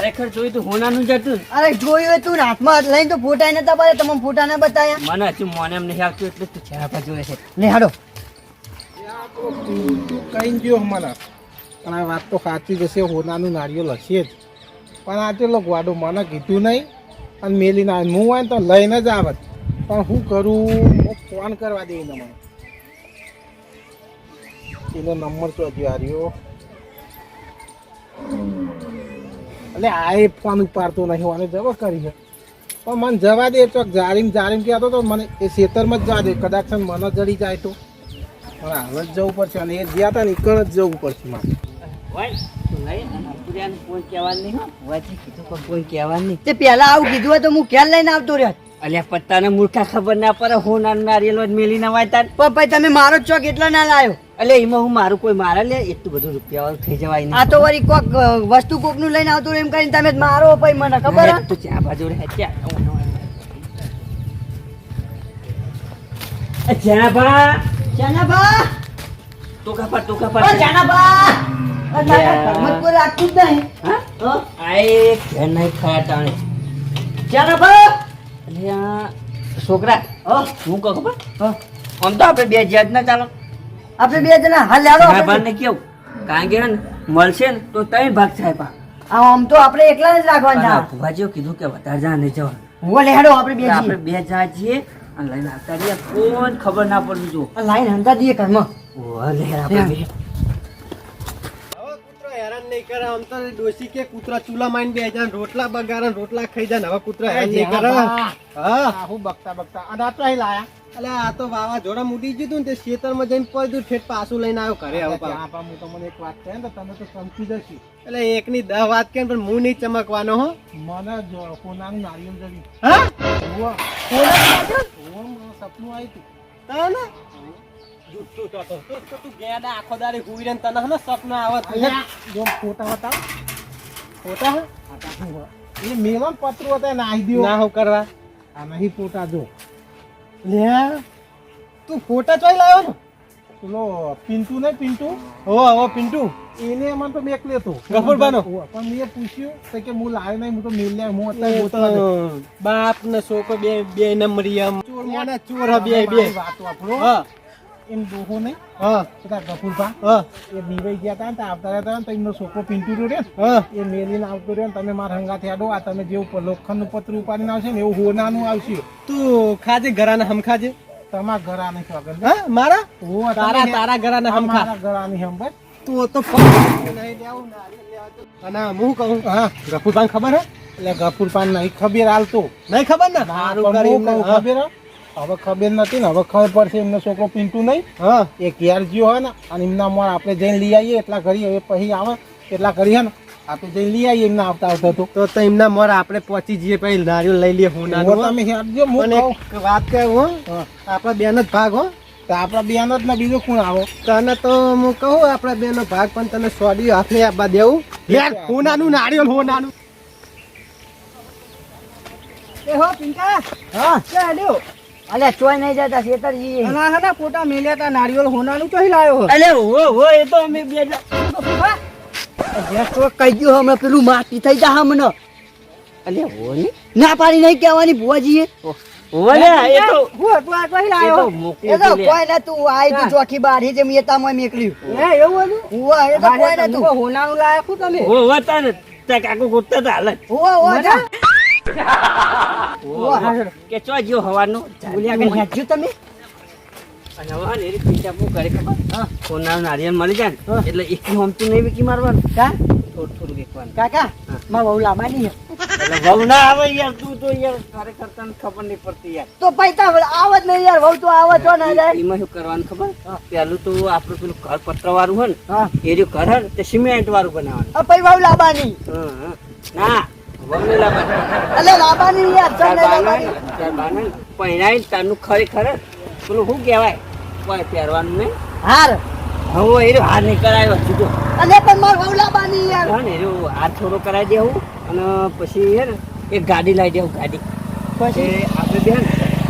ખરેખર જોયું તું હોનાનું જ હતું? અરે જોયું તું હાથમાં લઈને તો ફોટા નતા પાડે તમે ફોટા ના બતાવ્યા મને હજુ મોને એમ નહીં આવતું એટલે તું ચહેરા જોવે છે. લે હાડો. તું કઈ ગયો મને પણ આ વાત તો સાચી જશે હોનાનું નારિયેળ લખીએ જ. પણ આ તે લોકો મને કીધું નહીં. અને મેલી ના હું હોય તો લઈને જ આવત પણ શું કરું? હું ફોન કરવા દે મને. એનો નંબર તો હજુ હાર્યો. એટલે આ એ ફોન ઉપાડતો નહીં મને જવા કરી છે. પણ મને જવા દે, ચોક જારીમ જારીમ કહેતો તો મને એ ખેતરમાં જ જવા દે. કદાચ મને જડી જાય તો. પણ હવે જ જવું પડશે અને એ જ્યાં હતા ને ઈકણ જ જવું પડશે મારે. હો. પેલા આવું કીધું હોય તો હું ક્યાં લઈને આવતો રહ્યો? અલ્યા પત્તાને મૂર્ખા ખબર ના પડે હોનાનું નારિયેલ જ મેલી ના. વાયતા પણ તમે મારો ચોક એટલા ના લાયો. એટલે એમાં હું મારું કોઈ મારે લે એટલું બધું રૂપિયા વાળું થઈ જવાય આ તો વળી કોક વસ્તુ કોકનું લઈને આવતો એમ કરીને તમે મારો ભાઈ મને ખબર હે? તું ચા બાજુ રહે ચા જાનાભા જાનાભા તું ખબર તું જાનાભા રાખતું જ નહીં. નહીં જાનાભા છોકરા હો? કહું ખબર? આમ તો આપણે બે જાત ના ચાલો. આપણે બે જણા હાલ હાલો આપણે જાનાભાને કેવું? કારણ કે મળશે ને તો ત્રણ ભાગ થાય પા. આમ તો આપણે એકલા જ રાખવાના. ભુવાજીઓ કીધું કે વધારે જા નહીં જવાનું. હું લે આપણે બે આપણે બે જા છીએ અને લઈને આવતા રહીએ. કોઈ ખબર ના પડવી જો લાઈન હંતા દઈએ ઘરમાં ઓ લે આપણે નહીં કરે આમ તો ડોસી કે કૂતરા ચૂલા માઈને બે જાય રોટલા બગાડે રોટલા ખાઈ જાય ને હવે કૂતરો હેરાન નહીં કરે. હા. હું બકતા બકતા અને આ તો અહીં લાયા. એટલે આ તો વાવાઝોડા મૂડી ગયું ને તે ખેતરમાં જઈને પડ્યું ઠેઠ પાછું લઈને આવ્યો ઘરે હવે પાછો. પણ હું તમને એક વાત કહે ને તો તમે તો સમજી જશી. એટલે એકની દહ વાત કે પણ હું નહીં ચમકવાનો હો. મને જો કોનાનું નારિયેળ જડી હા. ઉવા સપનું આવ્યું હતું તને? જુઠ્ઠું તો તો. તો- ગેડા આખો હુઈ તને જો ફોટા બતાવ. હે? એ પત્રો હતા ને આઈ ના હું કરવા. આ નહીં ફોટા જો. લે તું ફોટા ચોઈ લાવ્યો ને? પેલો પિન્ટુ ને પિન્ટુ? હો હો પિન્ટુ. એને મને તો મેક લેતો. ગફુરબાનો? પણ મેં પૂછ્યું તો કે હું લાવ્યો નહીં હું તો મેલ લે હું અત્યારે ગોતવા. બાપ ને છોકરો બે બે નંબરી આમ ચોર મોના ચોર હે બે બે. વાત વાપરો હા. એમ દોહો નહીં હા ગફુરભા હા. એ દીવાઈ ગયા હતા ને આવતા રહેતા ને એમનો છોકરો પિન્ટુ રહ્યો ને હા. એ મેલીને આવતો રહ્યો ને તમે મારા હંગાથી આડો આ તમે જેવું લોખંડનું પત્ર ઉપાડીને આવશે ને એવું હોનાનું આવશે. તું ખાજે ઘરાને હમ ખાજે? તમારા ઘરાને સ્વાગત હા મારા? હું તારા તારા ઘરાને હમ ખા. અમારા ઘરાની હમ તું તો અને હું કહું? હા. ગફુરભાઈ ખબર હે? એટલે ગફુરપાન નહીં ખબર હાલતો નહીં ખબર ને? કહું ખબર? હવે ખબર નથી ને હવે ખબર પડશે એમનો છોકરો પિન્ટુ નહીં. હા. એ ઘેર જ્યો હોય ને અને એમના મોર આપણે જઈને લઈ આવીએ એટલા કરીએ હવે પછી આવે એટલા કરી હે ને આપણે જઈને લઈ આવીએ એમના આવતા આવતા તો. તો તો એમના મોર આપણે પહોંચી જઈએ પછી નારિયેળ લઈ લઈએ હું હોનાનું તમે હેરજો મને વાત કહું હો. આપણા બેન જ ભાગ હો. તો આપણા બેન જ ને બીજો કોણ આવો? તને તો હું કહું આપણા બેન નો ભાગ પણ તને સોડી હાથે આપવા દેવું. યાર હોનાનું નારિયેળ હોનાનું. એ હો પિંકા હા. હેડ્યો અલે ચોય નહીં જતા શેતરજી. ના ના ફોટા મેલ્યા તા નારિયેળ હોનાનું ચોય લાયો અલે હો હો એ તો અમે બે જ- તો કહી ગયો હમણાં પેલું માટી થઈ જા હમણાં. અલે હો ને ના પાડી નહીં કહેવાની ભુવાજીએ? હો એ તો હું તું આ કઈ લાયો એ તો કોઈ ના તું આઈ તું ચોખી બારી જેમ મેતા તામાં મેકલ્યું. એ એવું હતું? હુવા એ તો કોઈ ના તું હોનાનું લાયા છું તમે? હો ને કાકુ ગોતતા તા હાલ જ. જા. પીંછા ને એટલે એકી નહીં વિકી મારવાનું વહુ આવે યાર તું તો યાર ખરેખર ખબર નહીં પડતી યાર તો પૈસા આવત નહીં યાર તો આવત છો ના જાય એમાં કરવાનું ખબર પેલું તો આપણું પેલું ઘર પત્ર વાળું હોય ને એ રહ્યું ઘર હે તે સિમેન્ટ વાળું બનાવવાનું આ પૈ બહુ લાંબાની હં, હં. ના. અલે લાંબાની યાર ચાલ લાંબાની ખરેખર પેલું શું કહેવાય? કોઈ પહેરવાનું નહીં. હાર. હું એ હાર નહીં કરાયો તો. અલે પણ માર બહુ લાબાની યાર. હા ને હાર થોડો કરાવી દેવું અને પછી હે ને એક ગાડી લાવી દેવું ગાડી. પછી? આપણે બેન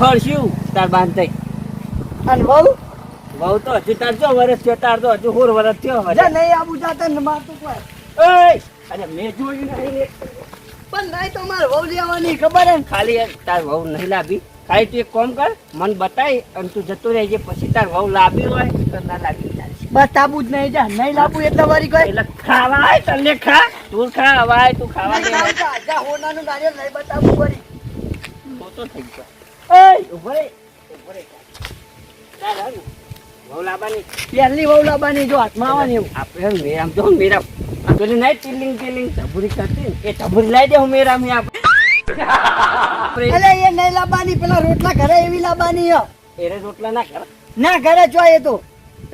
ફરશું તાર બાંધાઈ અને બહુ બહુ તો હજુ તાર જો વરસ થયો તાર તો હજુ હોર વરસ થયો નહીં આવું જાતે ને મારતું કોઈ. અરે મેં જોયું નહીં. પણ નહીં તો મારે વહુ લેવાની ખબર હે? ખાલી તાર વહુ નહીં લાવી. ખાલી તું એક કોમ કર મન બતાય અને તું જતો રહેજે. પછી તાર વહુ લાવી હોય તો ના લાવી બતાવું જ નહીં જા. નહીં લાવું એટલે વળી કોઈ એટલે ખાવા તને ખા. તું ખા હવે તું ખાવા દે. જા. હોનાનું નારિયેળ નહીં બતાવું વળી. તો તો થઈ ગયો. એય, ઉભરે ઉભરે ચાલ વહુ લાવવાની. પહેલી વહુ લાવવાની જો હાથમાં આવવાની એવું. આપણે મેરામ જો મેરામ આ પેલી નહીં ટીલિંગ ટીલિંગ કરતી એ ટભુરી લાવી દે હું મેરા અહીં આપણે અલે એ નહીં લાવવાની પેલા રોટલા ઘરે એવી લાવવાની હે. એરે રોટલા ના કર ના ઘરે જો એ તો.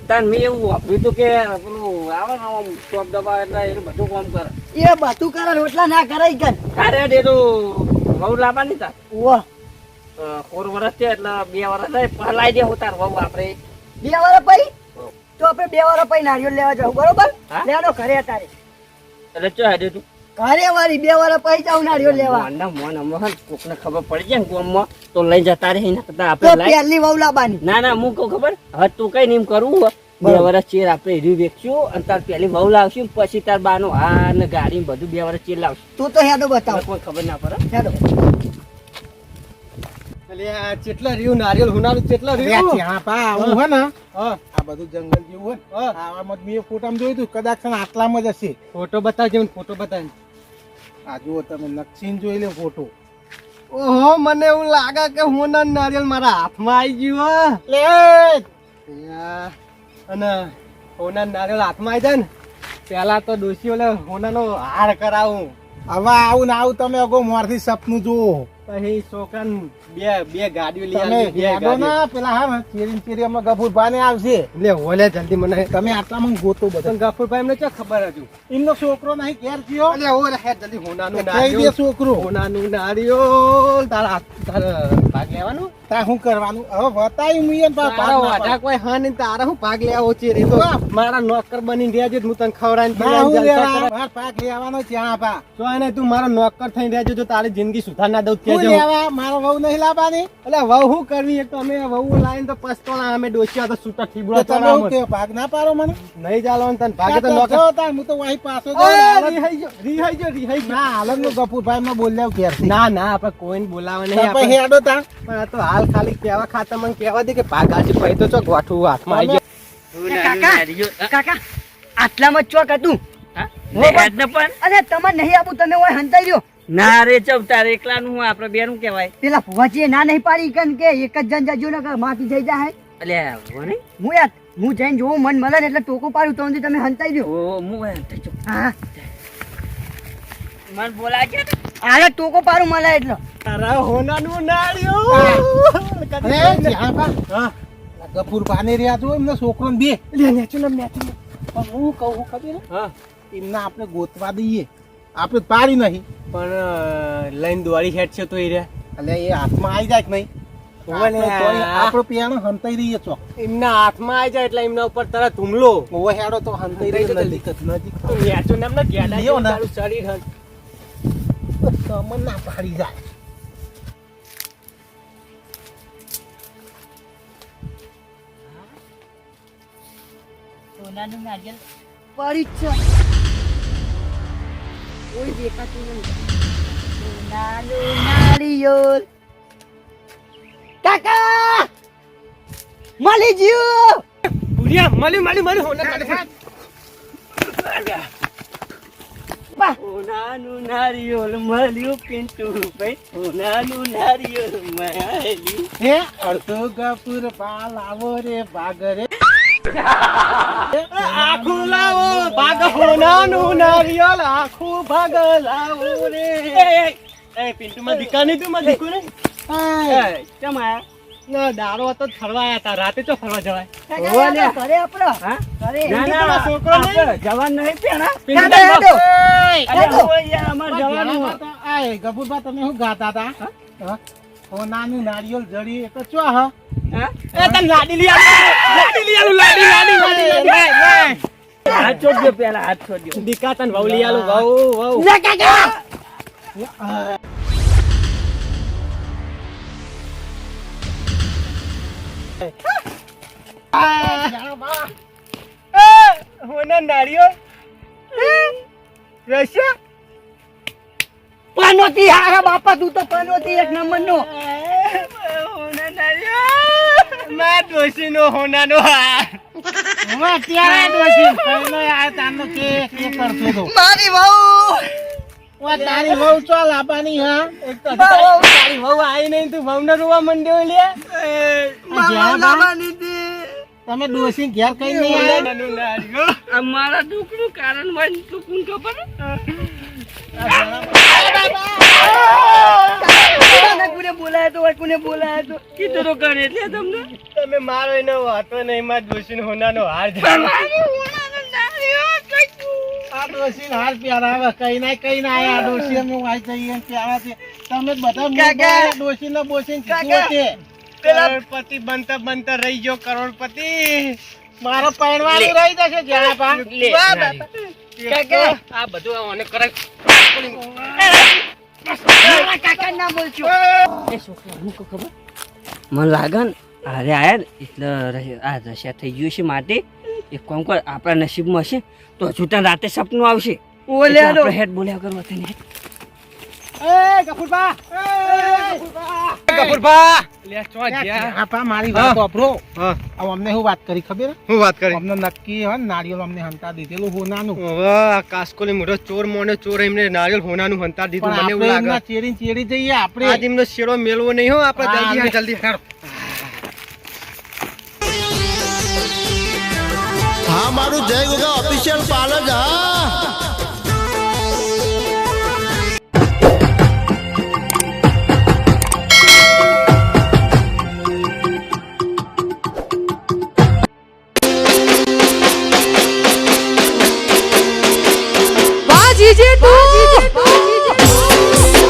મેં એવું વાપર્યું હતું કે પેલું આવે ને આમ ચોપ દબા એટલે એનું બધું કામ કરે. એ બધું કરે રોટલા ના કર. તો વહુ લાવવાની તાર? વાહ સોળ વર્ષ છે એટલે બે વરસ થાય પહેલાઈ દે હું તાર વહુ આપણે બે વાર પછી? તો આપણે બે વાર પઈ નારિયેળ લેવા જાવ બરોબર? લેવાનો ઘરે તારે. એટલે ચો હેડે તું? બે વાર પઈ જાવ લેવા. મોના મોન અમોહન કોકને ખબર પડી જાય ને ગામમાં તો લઈ જતા રહે એના કરતા આપણે લાઈ પહેલી વહુ ના ના હું કહું ખબર? હવે તું કઈ નહીં કરવું બે વર્ષ ચેર આપણે એર્યું વેચશું અને તાર પેલી વહુ લાવશું પછી તાર બાનો હા ને ગાડી બધું બે વર્ષ ચેર લાવશું. તું તો હેડો બતાવ. કોઈ ખબર ના પડે. હેડો. એટલે આ ચેટલા રહ્યું નારિયેળ હુનારું ચેટલા રહ્યું ત્યાં પા આવું હે ને. હા. આ બધું જંગલ જેવું હોય. જ મેં ફોટામાં જોયું હતું. કદાચ આટલામાં જ હશે. ફોટો બતાવજો ફોટો બતાવજો. આ જુઓ તમે નકશીન જોઈ લે ફોટો ઓહો મને એવું લાગે કે હું ના નારિયેળ મારા હાથમાં આવી ગયું. લે! અને હોના નારિયેળ હાથમાં આવી જાય ને પેલા તો ડોસી ઓલે હોનાનો હાર કરાવું. હવે આવું ને આવું તમે અગો મોરથી સપનું જુઓ. પછી છોકરાને બે બે ગાડીઓ લઈ તમે આવી બે ગાડીઓ. ના પેલા હા ચીરી ચીરી અમે ગફુરભાઈ ને આવશે લે ઓલે જલ્દી મને. તમે આટલામાં ગોતો બધો. પણ ગફુરભાઈ એમને ક્યાં ખબર હજુ? એમનો છોકરો નહીં ઘેર થયો. અલે ઓલે હેડ જલ્દી હોનાનું કઈ દે છોકરો. હોનાનું નારિયેળ તારા હાથ- તારા ભાગ લેવાનો? તા શું કરવાનું? હવે બતાવ્યું મુઈ ને પા- તારા વાઢા કોઈ હા ને તારા હું ભાગ લેવો છે રે? તો મારા નોકર બની રહ્યા છે હું તને ખવડાવીને. ના, હું પીવડાવીને લેવા? કરાવ. માર પાક લેવાનો ત્યાં પા તો એને તું મારો નોકર થઈને રહેજો જો તારી જિંદગી સુધાર ના દઉં હું લેવા મારો વહુ નહીં લાવવાની એટલે વહુ શું કરવી એક તો અમે વહુ લાવીને તો પસ્તોલા અમે ડોસ્યા તો છૂટા તો ઠીબડા તમે ચડાવવા હું કે ભાગ ના પાડો મને નહીં ચાલવાનું તને ભાગે તો આ નોકર જો તાર, હું તો વાહી પાછો રિહાઈ ગયો, રિહાઈ ગયો, રિહાઈ ગયો. ના હાલતનું ગફુરભાઈ માં બોલ્યા ઘેરથી. ના ના આપણે કોઈને બોલાવે નહીં પછી આપણે. હેડો તાર. પણ આ તો હાલ ખાલી કેવા ખાતા મને કહેવા દે કે ભાગ આજે પછી તો ચોક ગોઠું હાથમાં આવી એ કાકા કાકા આટલામાં ચોક હતું હા? પણ અરે તમારે નહીં આપું તમે ઓય હંતાઈ રહ્યો ના રે ચમ એકલા એકલાનું આપડે આપણે બેનું કેવાય પેલા ભુવાજીએ ના નહીં પાડી કન કે એક જ જણ જજો ને માથી જઈ જાય. એટલે હું યાર હું જઈને જોઉં મન મળે ને એટલે ટોકો પાડું તો તમે હંતાઈ દો. ઓ હું મને બોલાજે ને. આને ટોકો પાડું મળે એટલે. તારા હોનાનું નાળિયો. પા. હા. ગફુર પાને રહ્યા તો એમનો છોકરો ને બે. લે લે ને નેચું ને. પણ હું કહું ખબર હે? હા. એમના આપણે ગોતવા દઈએ. આપણે પાડી નહીં. પણ લઈને દોરી હેઠ છે તો એ રે એટલે એ હાથમાં આવી જાય કે નહીં. આપણે પિયાનો હંતાઈ રહીએ ચોક એમના હાથમાં આવી જાય એટલે એમના ઉપર તરત હુમલો. ઓવે હેડો તો હંતાઈ રહી નજીક. નજીક. તો ને. તારું શરીર હે. તમને ના પાડી જાય. પડી જ છે. કોઈ દેખાતું નહીં સોનાનું નાળિયેર કાકા મળી ગયું ભૂરિયા, મળ્યું, મળ્યું, મળ્યું, હોના પાલ આવો રે ભાગરે આખું લાવો ભાગ હોનાનું નારિયલ આખું ભાગ લાવો રે. એ પિન્ટુ માં દીકા નહીં તું માં દીકુ ને કેમ આયા? ના દારો હતો જ ફરવા આયા તા રાતે તો ફરવા જવાય. કાકા ઘરે આપણો હા? ઘરે. ના ના છોકરો નહીં? આપણે જવાન નહીં પેણા યાર અમાર જવાનું હોય. આય તમે શું ગાતા હતા હા? સોનાનું નારિયેલ જડી એ તો ચો હા? એ તન લાડી લઈ આલું. લાડી લઈ આલું લાડી લાડી લાડી લાડી. હાથ છોડજો પેલા હાથ છોડજો દીકા તન વહુ લઈ આલું વહુ વહુ. લે કાકા હોના નારિયેલ. રશિયા? પનોતી હારા બાપા તું તો પાનોતી એક નંબર નો મારા ડોશીનો હોનાનો હાર. હું અત્યારે દોશી કઈનો આ તાનો કે કે કરતો તો મારી વહુ. ઓ તારી વહુ ચો લાબાની હા? એક તો તારી વહુ આવી નહીં તું વહુને રોવા મંડ્યો લે. મામા લાવવાની હતી. તમે ડોશી ઘેર કઈ નહીં અમારા દુઃખનું કારણ મને તું કોણ ખબર? બોલાયો તો કરોડપતિ બનતા બનતા રહી ગયો કરોડપતિ મારો પહેરવાનું રહી જશે આ બધું કરાય. મને લાગે ને અરે આયા ને એટલે આ રશિયા થઈ ગયું છે માટે. એક કોમ કર આપણા નસીબમાં છે તો હજુ ત્યાં રાતે સપનું આવશે. ઓલે હેડ. બોલ્યા કરવા તને. એ કપૂરભા જ્યાં આપા મારી વાત વાપરો. અમને શું વાત કરી ખબર? હું વાત કરી. અમને નક્કી હોય ને અમને હંતા દીધેલું હોનાનું. હવે આ કાસ્કોલી મોટો ચોર મોને ચોર એમને નારિયેળ હોનાનું હંતાર દીધું મને એવું આપણે લાગે. એમના ચેરી ચેરી જઈએ આપણે. આજ એમનો શેરો મેળવો નહીં હો આપણે જલ્દી હા, જલ્દી. હેડ. હા મારું જય ગોગા ઓફિશિયલ પાર્લર હા.